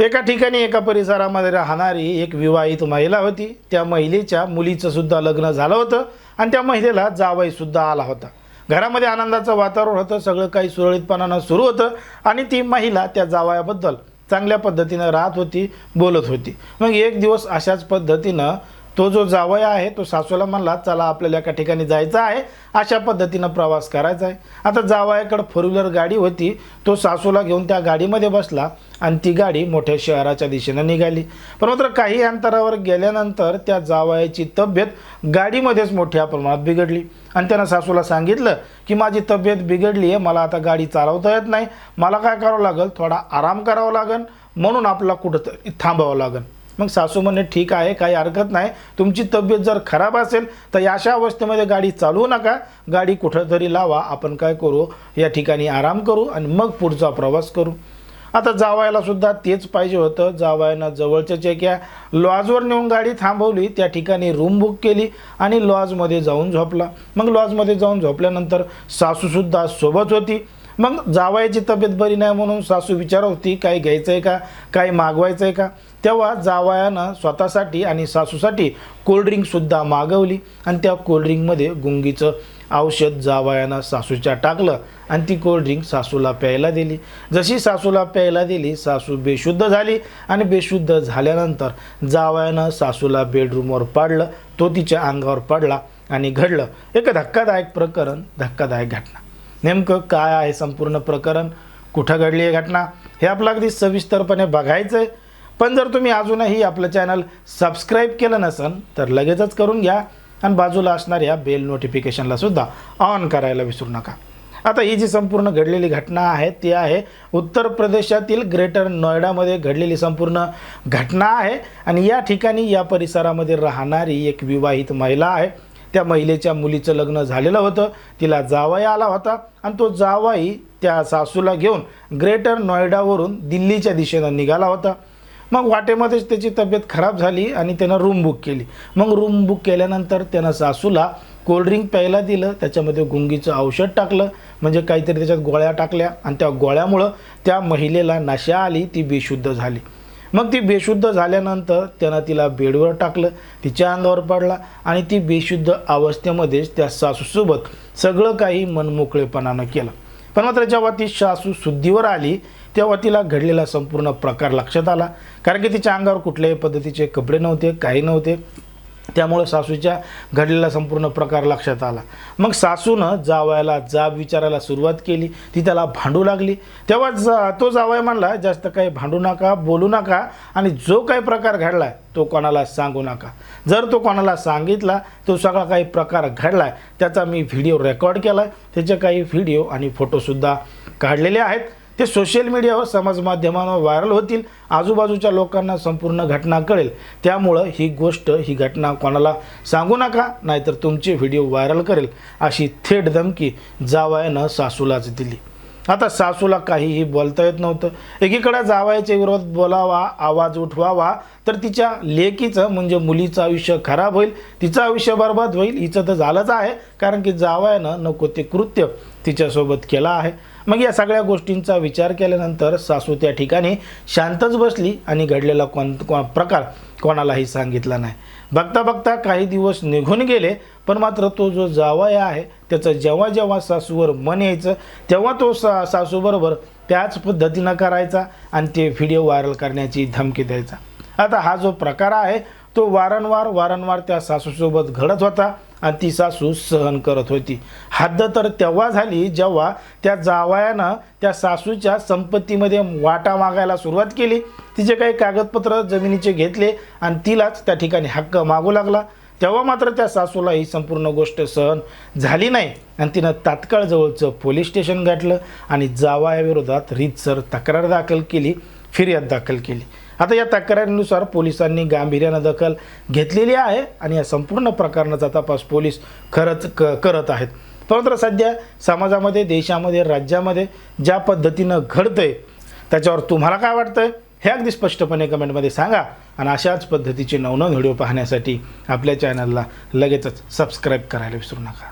एका ठिकाणी एका परिसरामध्ये राहणारी एक विवाहित महिला होती. त्या महिलेच्या मुलीचं सुद्धा लग्न झालं होतं आणि त्या महिलेला जावई सुद्धा आला होता. घरामध्ये आनंदाचं वातावरण होतं सगळं काही सुरळीतपणानं सुरू होतं आणि ती महिला त्या जावयाबद्दल चांगल्या पद्धतीनं राहत होती बोलत होती. मग एक दिवस अशाच पद्धतीनं तो जो जावया आहे तो सासूला म्हणला चला आपल्याला एका ठिकाणी जायचं आहे. अशा पद्धतीनं प्रवास करायचा आहे. आता जावयाकडं फोर व्हीलर गाडी होती. तो सासूला घेऊन त्या गाडीमध्ये बसला आणि ती गाडी मोठ्या शहराच्या दिशेनं निघाली. पण मात्र काही अंतरावर गेल्यानंतर त्या जावयाची तब्येत गाडीमध्येच मोठ्या प्रमाणात बिघडली. आणि त्यानं सासूला सांगितलं की माझी तब्येत बिघडली आहे. मला आता गाडी चालवता येत नाही. मला काय करावं लागेल? थोडा आराम करावा लागेल. म्हणून आपला कुठंतरी थांबावं लागेल. मग सासू म्हणे ठीक आहे काही हरकत नाही. तुमची तब्येत जर खराब असेल तर या अशा अवस्थेमध्ये गाडी चालवू नका. गाडी कुठंतरी लावा. आपण काय करू? या ठिकाणी आराम करू आणि मग पुढचा प्रवास करू. आता जावायला सुद्धा तेच पाहिजे होतं. जावायनं जवळच्याच एका लॉजवर नेऊन गाडी थांबवली. त्या ठिकाणी रूम बुक केली आणि लॉजमध्ये जाऊन झोपला. मग लॉजमध्ये जाऊन झोपल्यानंतर सासूसुद्धा सोबत होती. मग जावायची तब्येत बरी नाही म्हणून सासू विचार होती काही घ्यायचं आहे का? काही मागवायचं आहे का? तेव्हा जावयानं स्वतःसाठी आणि सासूसाठी कोल्ड्रिंकसुद्धा मागवली आणि त्या कोल्ड्रिंकमध्ये गुंगीचं औषध जावयानं सासूच्या टाकलं आणि ती कोल्ड्रिंक सासूला प्यायला दिली. जशी सासूला प्यायला दिली सासू बेशुद्ध झाली आणि बेशुद्ध झाल्यानंतर जावयानं सासूला बेडरूमवर पाडलं. तो तिच्या अंगावर पडला आणि घडलं. एक धक्कादायक प्रकरण धक्कादायक घटना. नेमकं काय आहे संपूर्ण प्रकरण? कुठं घडली आहे घटना? हे आपलं अगदी सविस्तरपणे बघायचं आहे पण जर तुम्ही अजूनही आपलं चॅनल सबस्क्राईब केलं नसेल तर लगेचच करून घ्या आणि बाजूला असणाऱ्या बेल नोटिफिकेशनला सुद्धा ऑन करायला विसरू नका. आता ही जी संपूर्ण घडलेली घटना आहे ती आहे उत्तर प्रदेशातील ग्रेटर नोएडामध्ये घडलेली संपूर्ण घटना आहे. आणि या ठिकाणी या परिसरामध्ये राहणारी एक विवाहित महिला आहे. त्या महिलेच्या मुलीचं लग्न झालेलं होतं. तिला जावाई आला होता आणि तो जावाई त्या सासूला घेऊन ग्रेटर नोएडावरून दिल्लीच्या दिशेनं निघाला होता. मग वाटेमध्येच त्याची तब्येत खराब झाली आणि त्यानं रूम बुक केली. मग रूम बुक केल्यानंतर त्यानं सासूला कोल्ड्रिंक प्यायला दिलं. त्याच्यामध्ये गुंगीचं औषध टाकलं. म्हणजे काहीतरी त्याच्यात गोळ्या टाकल्या. आणि त्या गोळ्यामुळं त्या महिलेला नशा आली. ती बेशुद्ध झाली. मग ती बेशुद्ध झाल्यानंतर त्यानं तिला बेडवर टाकलं तिच्या अंगावर पडला आणि ती बेशुद्ध अवस्थेमध्येच त्या सासूसोबत सगळं काही मनमोकळेपणानं केलं. पण मात्र जेव्हा ती सासू शुद्धीवर आली तेव्हा तिला घडलेला संपूर्ण प्रकार लक्षात आला. कारण की तिच्या अंगावर कुठल्याही पद्धतीचे कपडे नव्हते काही नव्हते. त्यामुळं सासूच्या घडलेला संपूर्ण प्रकार लक्षात आला. मग सासूनं जावयाला जाब विचारायला सुरुवात केली. ती त्याला भांडू लागली. तेव्हा जा तो जावय म्हणला जास्त काही भांडू नका बोलू नका आणि जो काही प्रकार घडला आहे तो कोणाला सांगू नका. जर तो कोणाला सांगितला तो सगळा काही प्रकार घडला आहे त्याचा मी व्हिडिओ रेकॉर्ड केला आहे त्याचे काही व्हिडिओ आणि फोटोसुद्धा काढलेले आहेत. ते सोशल मीडियावर समाज माध्यमांवर व्हायरल होतील आजूबाजूच्या लोकांना संपूर्ण घटना कळेल. त्यामुळं ही गोष्ट ही घटना कोणाला सांगू नका नाहीतर तुमचे व्हिडिओ व्हायरल करेल अशी थेट धमकी जावयानं सासूलाच दिली. आता सासूला काहीही बोलता येत नव्हतं. एकीकडे जावयाच्या विरोधात बोलावा आवाज उठवावा तर तिच्या लेकीचं म्हणजे मुलीचं आयुष्य खराब होईल तिचं आयुष्य बर्बाद होईल हिचं तर झालंच आहे कारण की जावयानं नको ते कृत्य तिच्यासोबत केलं आहे. मग या सगळ्या गोष्टींचा विचार केल्यानंतर सासू त्या ठिकाणी शांतच बसली आणि घडलेला कोण प्रकार कोणालाही सांगितला नाही. बघता बघता काही दिवस निघून गेले पण मात्र तो जो जावया आहे त्याचं जेव्हा जेव्हा सासूवर मन यायचं तेव्हा तो सा सासूबरोबर त्याच पद्धतीनं करायचा आणि ते व्हिडिओ व्हायरल करण्याची धमकी द्यायचा. आता हा जो प्रकार आहे तो वारंवार वारंवार त्या सासूसोबत घडत होता आणि ती सासू सहन करत होती. हद्द तर तेव्हा झाली जेव्हा त्या जावयानं त्या सासूच्या संपत्तीमध्ये वाटा मागायला सुरुवात केली. तिचे काही कागदपत्र जमिनीचे घेतले आणि तिलाच त्या ठिकाणी हक्क मागू लागला. तेव्हा मात्र त्या सासूला ही संपूर्ण गोष्ट सहन झाली नाही आणि तिनं तात्काळ जवळचं पोलीस स्टेशन गाठलं आणि जावायाविरोधात रीतसर तक्रार दाखल केली फिर्याद दाखल केली. आता या तक्रारीनुसार पोलिसांनी गांभीर्यानं दखल घेतलेली आहे आणि या संपूर्ण प्रकरणाचा तपास पोलीस खरंच क करत आहेत. परंतु सध्या समाजामध्ये देशामध्ये राज्यामध्ये ज्या पद्धतीनं घडतंय त्याच्यावर तुम्हाला काय वाटतंय? हे अगदी स्पष्टपणे कमेंटमध्ये सांगा आणि अशाच पद्धतीचे नवनव व्हिडिओ पाहण्यासाठी आपल्या चॅनलला लगेचच सबस्क्राईब करायला विसरू नका.